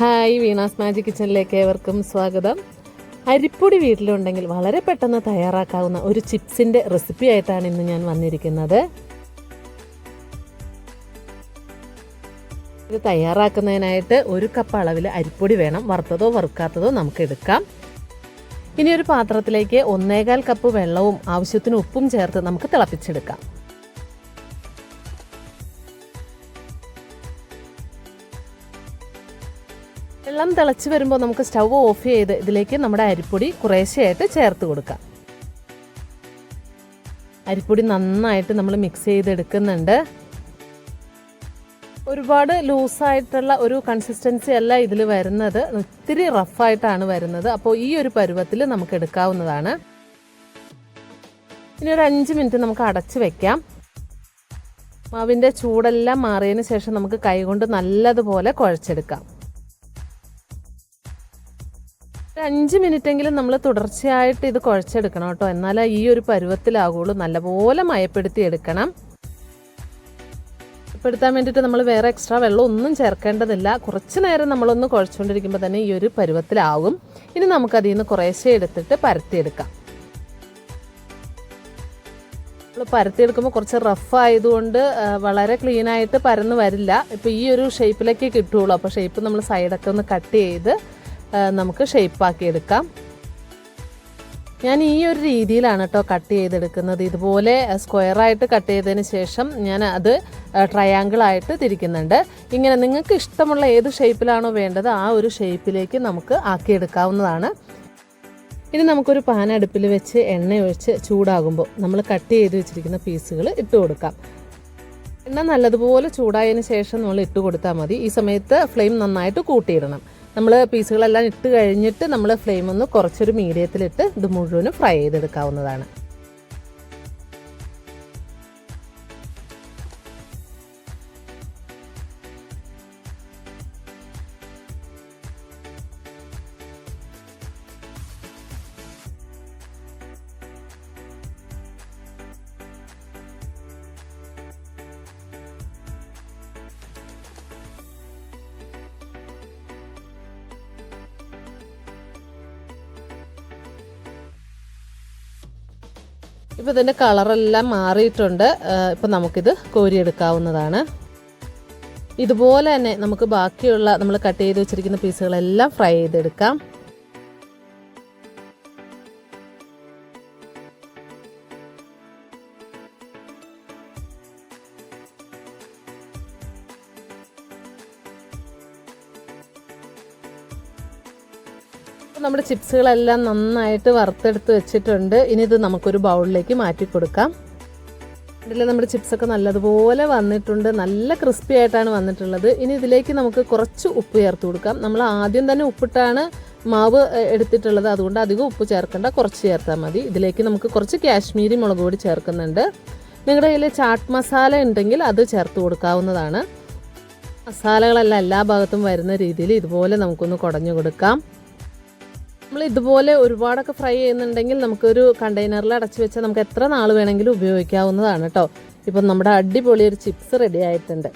Hi Veena's magic കിച്ചണിലേക്ക് ഏവർക്കും സ്വാഗതം. അരിപ്പൊടി വീട്ടിലുണ്ടെങ്കിൽ വളരെ പെട്ടെന്ന് തയ്യാറാക്കാവുന്ന ഒരു ചിപ്സിന്റെ റെസിപ്പി ആയിട്ടാണ് ഇന്ന് ഞാൻ വന്നിരിക്കുന്നത്. ഇത് തയ്യാറാക്കുന്നതിനായിട്ട് ഒരു കപ്പ് അളവിൽ അരിപ്പൊടി വേണം. വറുത്തതോ വറുക്കാത്തതോ നമുക്ക് എടുക്കാം. ഇനി ഒരു പാത്രത്തിലേക്ക് ഒന്നേകാൽ കപ്പ് വെള്ളവും ആവശ്യത്തിന് ഉപ്പും ചേർത്ത് നമുക്ക് തിളപ്പിച്ചെടുക്കാം. വെള്ളം തിളച്ച് വരുമ്പോൾ നമുക്ക് സ്റ്റൗ ഓഫ് ചെയ്ത് ഇതിലേക്ക് നമ്മുടെ അരിപ്പൊടി കുറേശ്ശെയായിട്ട് ചേർത്ത് കൊടുക്കാം. അരിപ്പൊടി നന്നായിട്ട് നമ്മൾ മിക്സ് ചെയ്തെടുക്കുന്നുണ്ട്. ഒരുപാട് ലൂസായിട്ടുള്ള ഒരു കൺസിസ്റ്റൻസി അല്ല ഇതിൽ വരുന്നത്. ഒത്തിരി റഫായിട്ടാണ് വരുന്നത്. അപ്പോൾ ഈ ഒരു പരുവത്തിൽ നമുക്ക് എടുക്കാവുന്നതാണ്. ഇനി ഒരു അഞ്ച് മിനിറ്റ് നമുക്ക് അടച്ച് വെക്കാം. മാവിന്റെ ചൂടെല്ലാം മാറിയതിന് ശേഷം നമുക്ക് കൈകൊണ്ട് നല്ലതുപോലെ കുഴച്ചെടുക്കാം. അഞ്ച് മിനിറ്റെങ്കിലും നമ്മൾ തുടർച്ചയായിട്ട് ഇത് കുഴച്ചെടുക്കണം കേട്ടോ. എന്നാലേ ഈ ഒരു പരുവത്തിലാകുള്ളൂ നല്ലപോലെ മയപ്പെടുത്തി എടുക്കണം. മയപ്പെടുത്താൻ വേണ്ടിയിട്ട് നമ്മൾ വേറെ എക്സ്ട്രാ വെള്ളം ഒന്നും ചേർക്കേണ്ടതില്ല. കുറച്ച് നേരം നമ്മളൊന്ന് കുഴച്ചുകൊണ്ടിരിക്കുമ്പോൾ തന്നെ ഈ ഒരു പരുവത്തിലാകും ഇനി നമുക്കതിൽ നിന്ന് കുറേശ്ശെ എടുത്തിട്ട് പരത്തിയെടുക്കാം. നമ്മൾ പരത്തിയെടുക്കുമ്പോൾ കുറച്ച് റഫ് ആയതുകൊണ്ട് വളരെ ക്ലീൻ ആയിട്ട് പരന്ന് വരില്ല. ഇപ്പോൾ ഈ ഒരു ഷേപ്പിലേക്ക് കിട്ടുകയുള്ളൂ അപ്പോൾ ഷേപ്പ് നമ്മൾ സൈഡൊക്കെ ഒന്ന് കട്ട് ചെയ്ത് നമുക്ക് ഷേപ്പാക്കി എടുക്കാം. ഞാൻ ഈ ഒരു രീതിയിലാണ് കേട്ടോ കട്ട് ചെയ്തെടുക്കുന്നത്. ഇതുപോലെ സ്ക്വയറായിട്ട് കട്ട് ചെയ്തതിന് ശേഷം ഞാൻ അത് ട്രയാങ്കിൾ ആയിട്ട് തിരിക്കുന്നുണ്ട്. ഇങ്ങനെ നിങ്ങൾക്ക് ഇഷ്ടമുള്ള ഏത് ഷേപ്പിലാണോ വേണ്ടത് ആ ഒരു ഷേപ്പിലേക്ക് നമുക്ക് ആക്കിയെടുക്കാവുന്നതാണ്. ഇനി നമുക്കൊരു പാൻ അടുപ്പിൽ വെച്ച് എണ്ണ ഒഴിച്ച് ചൂടാകുമ്പോൾ നമ്മൾ കട്ട് ചെയ്ത് വെച്ചിരിക്കുന്ന പീസുകൾ ഇട്ട് കൊടുക്കാം. എണ്ണ നല്ലതുപോലെ ചൂടായതിന് ശേഷം നമ്മൾ ഇട്ട് കൊടുത്താൽ മതി. ഈ സമയത്ത് ഫ്ലെയിം നന്നായിട്ട് കൂട്ടിയിടണം. നമ്മൾ പീസുകളെല്ലാം ഇട്ട് കഴിഞ്ഞിട്ട് നമ്മൾ ഫ്ലെയിം ഒന്ന് കുറച്ചൊരു മീഡിയത്തിലിട്ട് ഇത് മുഴുവനും ഫ്രൈ ചെയ്തെടുക്കാവുന്നതാണ്. ഇപ്പോൾ ഇതിന്റെ കളറെല്ലാം മാറിയിട്ടുണ്ട്. ഇപ്പം നമുക്കിത് കോരിയെടുക്കാവുന്നതാണ്. ഇതുപോലെ തന്നെ നമുക്ക് ബാക്കിയുള്ള നമ്മൾ കട്ട് ചെയ്ത് വെച്ചിരിക്കുന്ന പീസുകളെല്ലാം ഫ്രൈ ചെയ്തെടുക്കാം. നമ്മുടെ ചിപ്സുകളെല്ലാം നന്നായിട്ട് വറുത്തെടുത്ത് വെച്ചിട്ടുണ്ട്. ഇനി ഇത് നമുക്കൊരു ബൗളിലേക്ക് മാറ്റി കൊടുക്കാം. ഇതിൽ നമ്മുടെ ചിപ്സൊക്കെ നല്ലതുപോലെ വന്നിട്ടുണ്ട്. നല്ല ക്രിസ്പി ആയിട്ടാണ് വന്നിട്ടുള്ളത്. ഇനി ഇതിലേക്ക് നമുക്ക് കുറച്ച് ഉപ്പ് ചേർത്ത് കൊടുക്കാം. നമ്മൾ ആദ്യം തന്നെ ഉപ്പിട്ടാണ് മാവ് എടുത്തിട്ടുള്ളത്. അതുകൊണ്ട് അധികം ഉപ്പ് ചേർക്കേണ്ട. കുറച്ച് ചേർത്താൽ മതി. ഇതിലേക്ക് നമുക്ക് കുറച്ച് കാശ്മീരി മുളക് പൊടി ചേർക്കുന്നുണ്ട്. നിങ്ങളുടെ കയ്യിൽ ചാട്ട് മസാല ഉണ്ടെങ്കിൽ അത് ചേർത്ത് കൊടുക്കാവുന്നതാണ്. മസാലകളെല്ലാം എല്ലാ ഭാഗത്തും വരുന്ന രീതിയിൽ ഇതുപോലെ നമുക്കൊന്ന് കുടഞ്ഞു കൊടുക്കാം. നമ്മൾ ഇതുപോലെ ഒരുപാടൊക്കെ ഫ്രൈ ചെയ്യുന്നുണ്ടെങ്കിൽ നമുക്കൊരു കണ്ടെയ്നറിൽ അടച്ചു വെച്ചാൽ നമുക്ക് എത്ര നാൾ വേണമെങ്കിലും ഉപയോഗിക്കാവുന്നതാണ് കേട്ടോ. ഇപ്പം നമ്മുടെ അടിപൊളി ഒരു ചിപ്സ് റെഡി ആയിട്ടുണ്ട്.